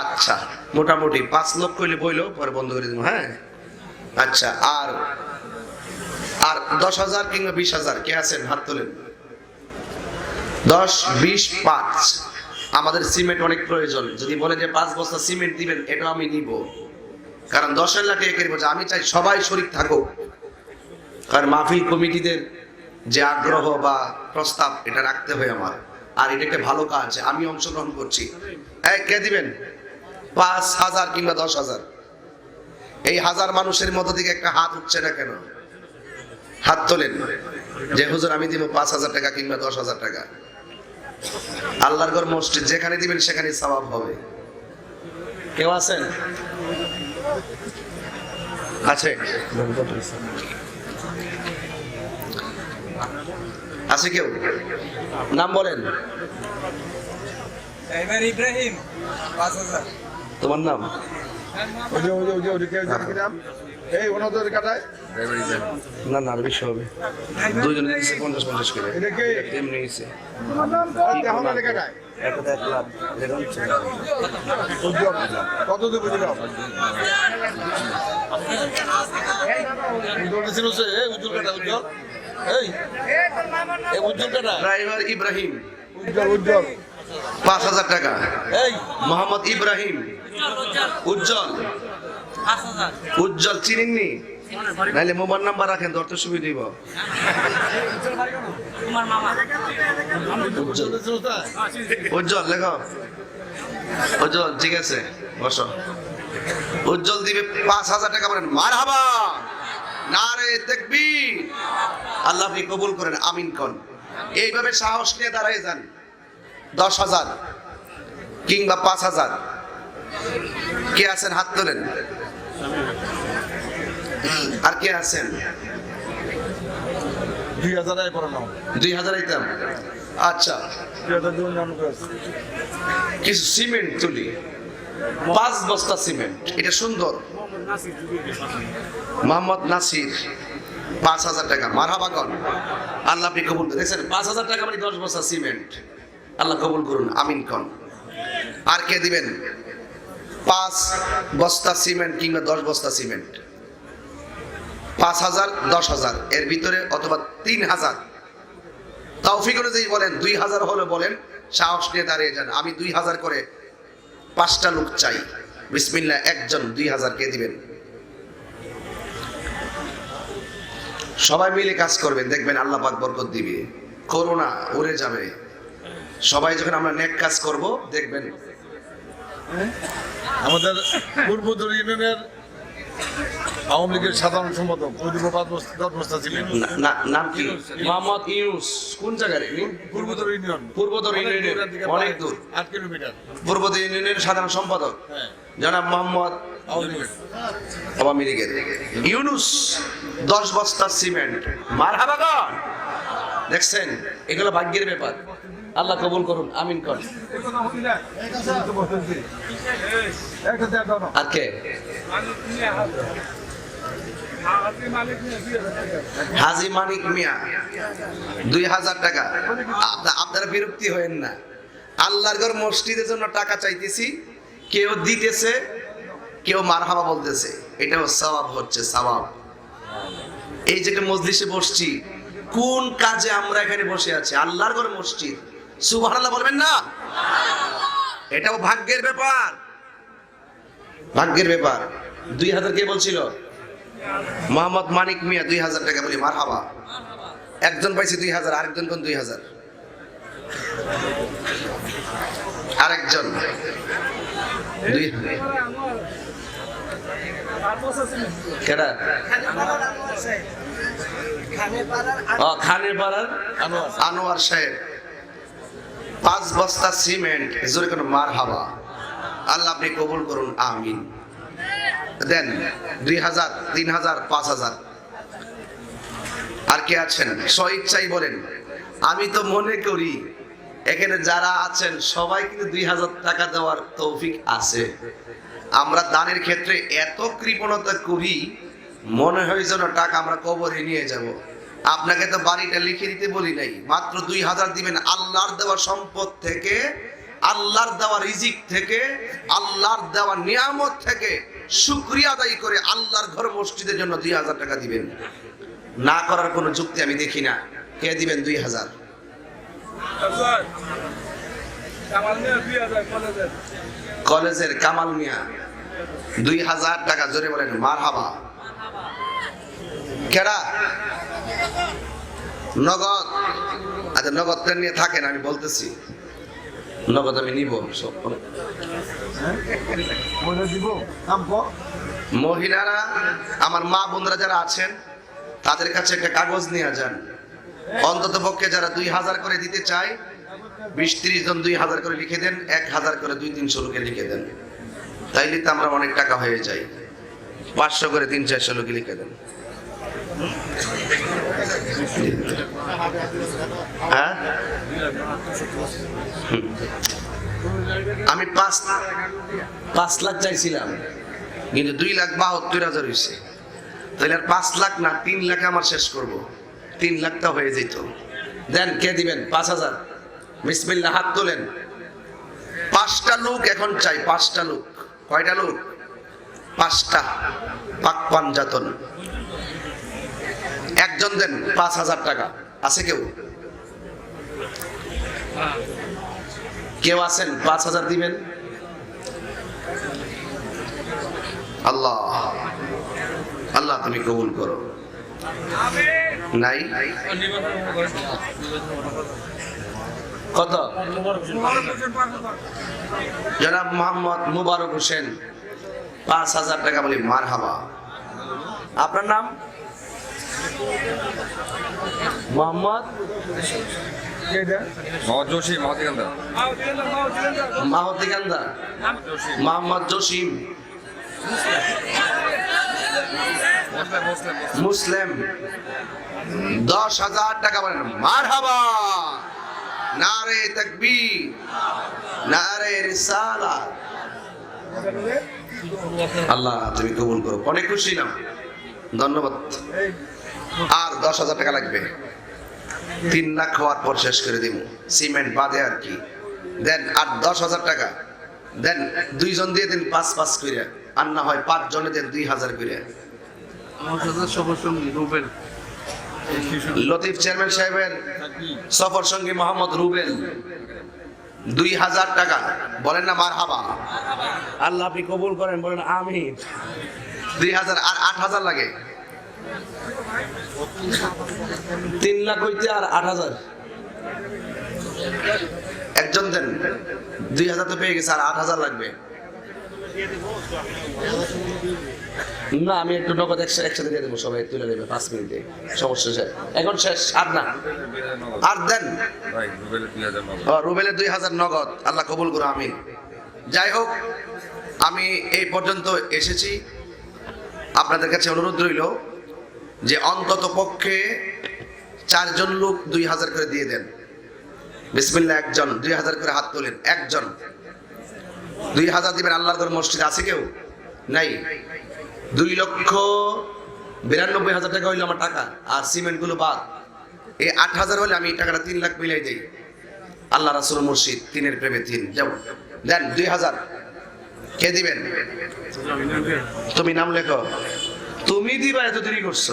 আচ্ছা মোটামুটি পাঁচ লক্ষ হইলে বইলো, পরে বন্ধ করে দিব হ্যাঁ? আচ্ছা আর আর দশ হাজার কিংবা বিশ হাজার, কে আছেন? হাত তোলেন। দশ, বিশ, পাঁচ। আমাদের সিমেন্ট অনেক প্রয়োজন। যদি বলে যে পাঁচ বস্তা সিমেন্ট দিবেন, এটা আমি নিব। কারণ দশ হাজার টাকা একের বোঝা, আমি চাই সবাই শরীর থাকুক। কারণ মাহফিল কমিটিদের যে আগ্রহ বা প্রস্তাব, এটা রাখতে হয় আমার। আর এটা একটা ভালো কাজ, আমি অংশগ্রহণ করছি। কে দিবেন? পাঁচ হাজার কিংবা দশ হাজার। এই হাজার মানুষের মধ্যে থেকে একটা হাত উঠছে না কেন? হাত তোলেন। যে, হুজুর, আমি দিব পাঁচ হাজার টাকা কিংবা দশ হাজার টাকা। আল্লাহর ঘর মসজিদ, যেখানে দিবেন সেখানে সওয়াব হবে। কেউ আছেন? আছে? আছে কেউ? নাম বলেন। ইব্রাহিম, পাঁচ হাজার। তোমার নাম? এই ওনাদের কাটায়? না না আরও বেশি হবে। দুজনে দিচ্ছে পঞ্চাশ পঞ্চাশ করে। এমনি উজ্জ্বল কত দেবো কাটা উজ্জ্বল। এই এই উজ্জ্বল কাটা। ড্রাইভার ইব্রাহিম। উজ্জ্বল উজ্জ্বল। পাঁচ হাজার টাকা। এই মোহাম্মদ ইব্রাহিম। উজ্জ্বল। উজ্জ্বল, চিনেননি? নাইলে মোবাইল নাম্বার রাখেন ধরতে সুবিধা দিব উজ্জ্বল তাই উজ্জ্বল, ঠিক আছে, বসো। উজ্জ্বল দিবে পাঁচ হাজার টাকা বলেন মার হাবা না রে দেখবি আল্লাহ আপনি কবুল করেন, আমিন কন। এইভাবে সাহস নিয়ে দাঁড়ায় যান, দশ হাজার। কিংবা পাঁচ হাজার। কে আছেন? হাত তোলেন। আর কে আছেন? দুই হাজার দুই হাজার আইতাম আচ্ছা কিছু সিমেন্ট তুলি। পাঁচ বস্তা সিমেন্ট। এটা সুন্দর। মোহাম্মদ নাসির পাঁচ হাজার টাকা। আল্লাহ আপনি কবুল করুন। দেখছেন পাঁচ হাজার টাকা মানে দশ বস্তা সিমেন্ট। আল্লাহ কবুল করুন। আমিন কন। আর কে দিবেন? পাঁচ বস্তা সিমেন্ট কিংবা দশ বস্তা সিমেন্ট। পাঁচ হাজার, দশ হাজার। এর ভিতরে অথবা তিন হাজার। তৌফিক অনুযায়ী বলেন, দুই হাজার হলে বলেন, সাহস নিয়ে দাঁড়িয়ে যান। আমি দুই হাজার করে পাঁচটা লোক চাই। বিসমিল্লা একজন, দুই হাজার কে দিবেন? সবাই মিলে কাজ করবেন। দেখবেন আল্লাহ পাক বরকত দিবে। করোনা উড়ে যাবে। সবাই যখন আমরা নেক কাজ করব, দেখবেন আমাদের পূর্বদর ইউনিয়নের আওয়ামী লীগের সাধারণ সম্পাদক ছিলেন। নাম কি? মোহাম্মদ ইউনুস। কোন জায়গায় ইনি? পূর্বদর ইউনিয়ন। পূর্বদর ইউনিয়নের অনেক দূর। আট কিলোমিটার। পূর্বদর ইউনিয়নের সাধারণ সম্পাদক হ্যাঁ। জনাব মোহাম্মদ আওয়ামী লীগের। ইউনুস দশ বস্তা সিমেন্ট। মার হাবাগন দেখছেন? এগুলো ভাগ্যের ব্যাপার। আল্লাহ কবুল করুন, আমিন কর। হাজি মানিক মিয়া, দুই হাজার টাকা। আপনারা বিরক্তি হয়েন না। আল্লাহর ঘর মসজিদের জন্য টাকা চাইতেছি, কেউ দিতেছে, কেউ মারহাবা বলতেছে। এটাও সওয়াব হচ্ছে সওয়াব এই যে একটা মজলিসে বসছি, কোন কাজে আমরা এখানে বসে আছি? আল্লাহর ঘর মসজিদ। সুবহানাল্লাহ বলবেন না? এটাও ভাগ্যের ব্যাপার। ভাগ্যের ব্যাপার। দুই হাজার কে বলছিল? মোহাম্মদ মানিক মিয়া দুই হাজার টাকা বলি মার হাবা একজন পাইছে দুই হাজার আরেকজন কোন দুই হাজার? আরেকজন। কেডা? খানের পাড়ার আনোয়ার সাহেব। পাঁচ বস্তা সিমেন্ট, জোরে কোনো মার হাওয়া আল্লাহ আপনি কবুল করুন, আমিন। দেন, দুই হাজার, তিন হাজার, পাঁচ হাজার। আর কে আছেন? স্বইচ্ছাই বলেন, আমি তো মনে করি, এখানে যারা আছেন, সবাই কিন্তু দুই হাজার টাকা দেওয়ার তৌফিক আছে। আমরা দানের ক্ষেত্রে এত কৃপণতা করি, মনে হয় যেন টাকা আমরা কবরে নিয়ে যাব। আপনাকে তো বাড়িটা লিখে দিতে বলি নাই। মাত্র দুই হাজার দিবেন আল্লাহর দেওয়া সম্পদ থেকে আল্লাহর দেওয়া রিজিক থেকে আল্লাহর দেওয়া নিয়ামত থেকে শুক্রিয়া আদায় করে আল্লাহর ঘর মসজিদের জন্য দুই হাজার টাকা দিবেন। না করার কোনো যুক্তি আমি দেখি না। কে দিবেন দুই হাজার? কলেজের। কামাল মিয়া দুই হাজার টাকা জোরে বলেন মার হাবা কেডা? নগদ। আচ্ছা নগদটা নিয়ে থাকেন আমি বলতেছি। নগদ আমি নিব সব। মহিলারা আমার মা বোনরা যারা আছেন তাদের কাছে একটা কাগজ নিয়ে যান। অন্তত পক্ষে যারা দুই হাজার করে দিতে চায় বিশ ত্রিশ জন দুই হাজার করে লিখে দেন এক হাজার করে দুই তিনশো লোকে লিখে দেন। তাইলে তো আমরা অনেক টাকা হয়ে যাই। পাঁচশো করে তিন চারশো লোকে লিখে দেন। হ্যাঁ? আমি পাঁচ পাঁচ লাখ চাইছিলাম, কিন্তু দুই লাখ বাহাত্তর হাজার হয়েছে তাহলে আর পাঁচ লাখ না, তিন লাখে আমার শেষ করব। তিন লাখটা হয়ে যেত। দেন কে দিবেন? পাঁচ হাজার। বিসমিল্লা হাত তোলেন। পাঁচটা লোক এখন চাই, পাঁচটা লোক। কয়টা লোক? পাঁচটা। পাক পাঞ্জাতন। একজন দেন, পাঁচ হাজার টাকা। আছে কেউ? কেউ আছেন? পাঁচ হাজার দিবেন? আল্লাহ আল্লাহ তুমি কবুল করো। নাই? কত? জনাব মোহাম্মদ মুবারক হোসেন, পাঁচ হাজার টাকা বলি মার হাবা আপনার নাম? মোহাম্মদ জসিম। মুসলিম। দশ হাজার টাকা বলেন। মার হাবা নারে তকবীর। নারে রিসালা আল্লাহ তুমি কবুল করো। অনেক খুশি নাম ধন্যবাদ। আর দশ হাজার টাকা লাগবে। তিন লাখ হওয়ার পর শেষ করে দিব। সিমেন্ট বাদে আর কি। দেন আর দশ হাজার টাকা। দেন দুইজন দিয়ে দিন পাঁচ পাঁচ করে। আর না হয় পাঁচ জনে দেন দুই হাজার করে। লতিফ চেয়ারম্যান সাহেবের সফর সঙ্গী মোহাম্মদ রুবেল। দুই হাজার টাকা। বলেন না মার হাবা আল্লাহ আপনি কবুল করেন বলেন আমি দুই হাজার আর আট হাজার লাগে। তিন লাখ হইতে আর আট হাজার। একজন দেন। দুই হাজার তো পেয়ে গেছে আর আট হাজার লাগবে। না আমি একটু নগদ একসাথে দিয়ে দেবো সবাই তুলে নেবে পাঁচ মিনিটে। সমস্যা শেষ। এখন শেষ আর না। আর দেন। রুবেলের দুই হাজার নগদ। আল্লাহ কবুল করো আমি যাই হোক আমি এই পর্যন্ত এসেছি। আপনাদের কাছে অনুরোধ রইল যে অন্তত পক্ষে চারজন লোক দুই হাজার করে দিয়ে দেন। বিসমিল্লা একজন, দুই হাজার করে হাত তোলেন, একজন। দুই হাজার দিবেন আল্লাহর ঘর মসজিদ আছে কেউ? নাই। দুই লক্ষ বিরানব্বই হাজার টাকা হইল আমার টাকা আর সিমেন্টগুলো বাদ। এই আট হাজার হলে আমি টাকাটা তিন লাখ মিলাই দিই। আল্লাহ রাসুল মুর্শিদ, তিনের প্রেমে তিন। যেমন দেন দুই হাজার। কে দিবেন? তুমি নাম লেখো। তুমি দিবা, এত দেরি করছ।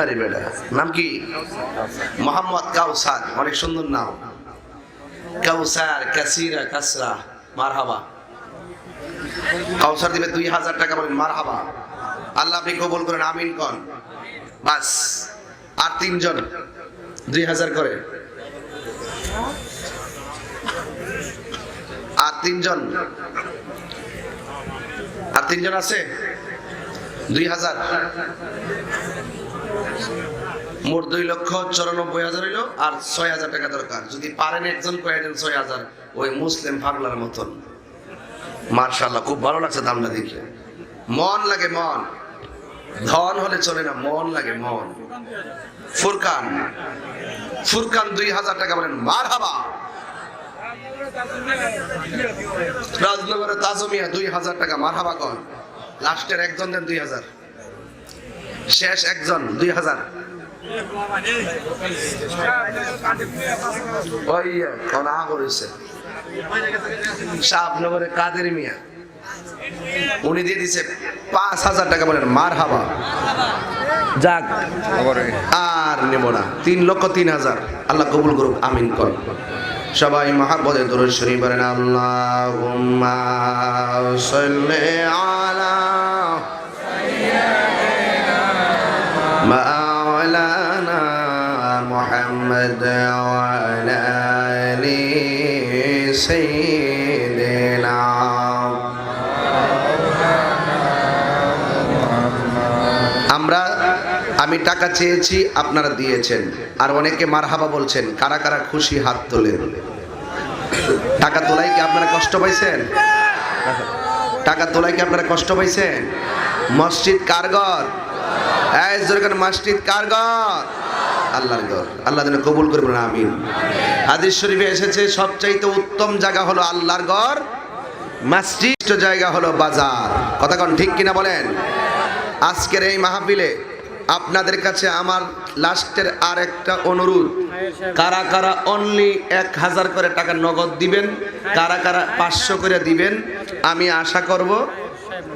আরে বেটা, নাম কি? মোহাম্মদ কাউসার, অনেক সুন্দর নাম। কাউসার, কাসিরা, কাসরা, মারহাবা। কাউসার দিবে দুই হাজার টাকা বলেন, মারহাবা। আল্লাহ আপনি কবুল করেন, আমিন কন। বাস, আর তিনজন, দুই হাজার করে। আর তিনজন আর তিনজন আছে? মোট দুই লক্ষ চৌরানব্বই হাজার হইল আর ছয় হাজার টাকা দরকার। যদি পারেন একজন, কয়ে ছয় হাজার। ওই মুসলিম পাগলার মতন। মার্শাল্লাহ, খুব ভালো লাগছে দামটা দেখে। মন লাগে মন। ধন হলে চলে না, মন লাগে মন। ফুরকান। ফুরকান দুই হাজার টাকা বলেন মার হাবা রাজনগরের তাজমিয়া, দুই হাজার টাকা মার হাবা কন। লাস্টের একজন দেন দুই হাজার। শেষ একজন দুই হাজার। ওই কোন করেছে শাহনগরে কাদের মিয়া। উনি দিয়ে দিছে পাঁচ হাজার টাকা বলেন মার হাবা। যাক। আর নেব না তিন লক্ষ তিন হাজার। আল্লাহ কবুল করুক আমিন কর। সবাই মহাব্বতে দরুদ শরীফ বলেন আল্লাহুম্মা সাল্লি আলা মাওলানা মুহাম্মদ ওয়া আলা আলি সাইয়্যিদিনা আমি টাকা চেয়েছি, আপনারা দিয়েছেন। আর অনেকে মারহাবা বলছেন, কারা কারা খুশি হাত তোলে? টাকা তোলাই কি আপনারা কষ্ট পাইছেন? টাকা তোলাই কি আপনারা কষ্ট পাইছেন? মসজিদ কারগর মসজিদ কারগর আল্লাহর ঘর। আল্লাহ যেন কবুল করবেন আমিন। হাদিস শরীফে এসেছে, সবচাইতে উত্তম জায়গা হলো আল্লাহর ঘর। মসজিদ জায়গা হলো বাজার। কথা কোন ঠিক কিনা বলেন? আজকের এই মাহফিলে আপনাদের কাছে আমার লাস্টের আর একটা অনুরোধ। কারা কারা অনলি এক হাজার করে টাকা নগদ দিবেন, কারা কারা পাঁচশো করে দিবেন, আমি আশা করব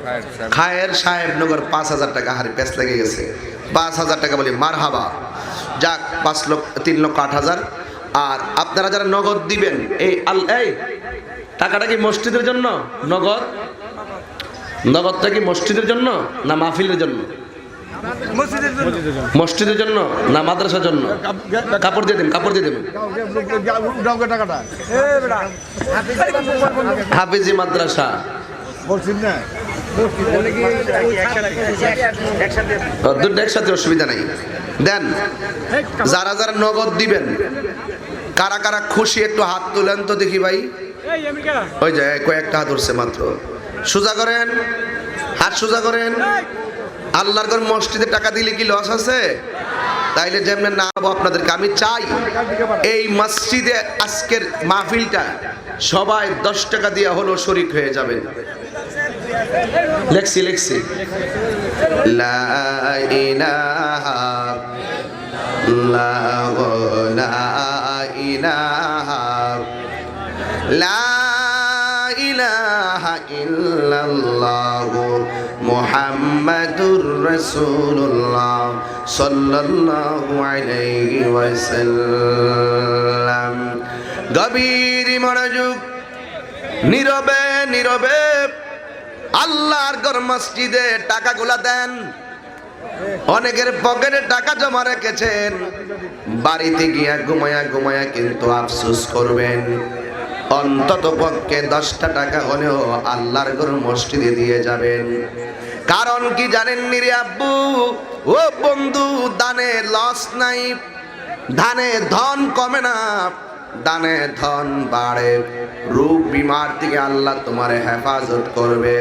খায়ের সাহেব খায়ের সাহেবনগর পাঁচ হাজার টাকা হারে প্যাস লেগে গেছে। পাঁচ হাজার টাকা বলি মার হাবা যাক, পাঁচ লক্ষ, তিন লক্ষ আট হাজার। আর আপনারা যারা নগদ দিবেন, এই আল, এই, টাকাটা কি মসজিদের জন্য নগদ? নগদটা কি মসজিদের জন্য না মাহফিলের জন্য? মসজিদের জন্য। না মাদ্রাসার জন্য? কাপড় দিয়ে দেন কাপড় দিয়ে দেবেন হাফিজি মাদ্রাসা। দুটো একসাথে অসুবিধা নাই। দেন যারা যারা নগদ দিবেন কারা কারা খুশি একটু হাত তুলেন তো দেখি ভাই। ওই যে কয়েকটা হাত উঠছে মাত্র। সোজা করেন হাত সোজা করেন। আল্লাহর ঘর মসজিদে টাকা দিলে কি লস আছে? তাইলে যেমন না হব আপনাদেরকে, আমি চাই এই মসজিদে আজকের মাহফিলটা সবাই দশ টাকা দিয়ে হলো শরিক হয়ে যাবে। লেখছি লেখছি। লা ইলাহা ইল্লাল্লাহ, মুহাম্মাদুর রাসূলুল্লাহ সাল্লাল্লাহু আলাইহি ওয়াসাল্লাম। গভীর মনোযোগ নীরবে নীরবে আল্লাহর ঘর মসজিদে টাকাগুলা দেন। অনেকের পকেটে টাকা জমা রেখেছেন। বাড়িতে গিয়া ঘুমায়া ঘুমায়া কিন্তু আফসোস করবেন। অন্তত পক্ষে দশটা টাকা হলেও আল্লাহর গরু মসজিদে দিয়ে যাবেন। কারণ কি জানেন নিরে আব্বু? ও বন্ধু, দানে লস নাই ধানে ধন কমে না, দানে ধন বাড়ে। রূপ বিমার থেকে আল্লাহ তোমার হেফাজত করবে।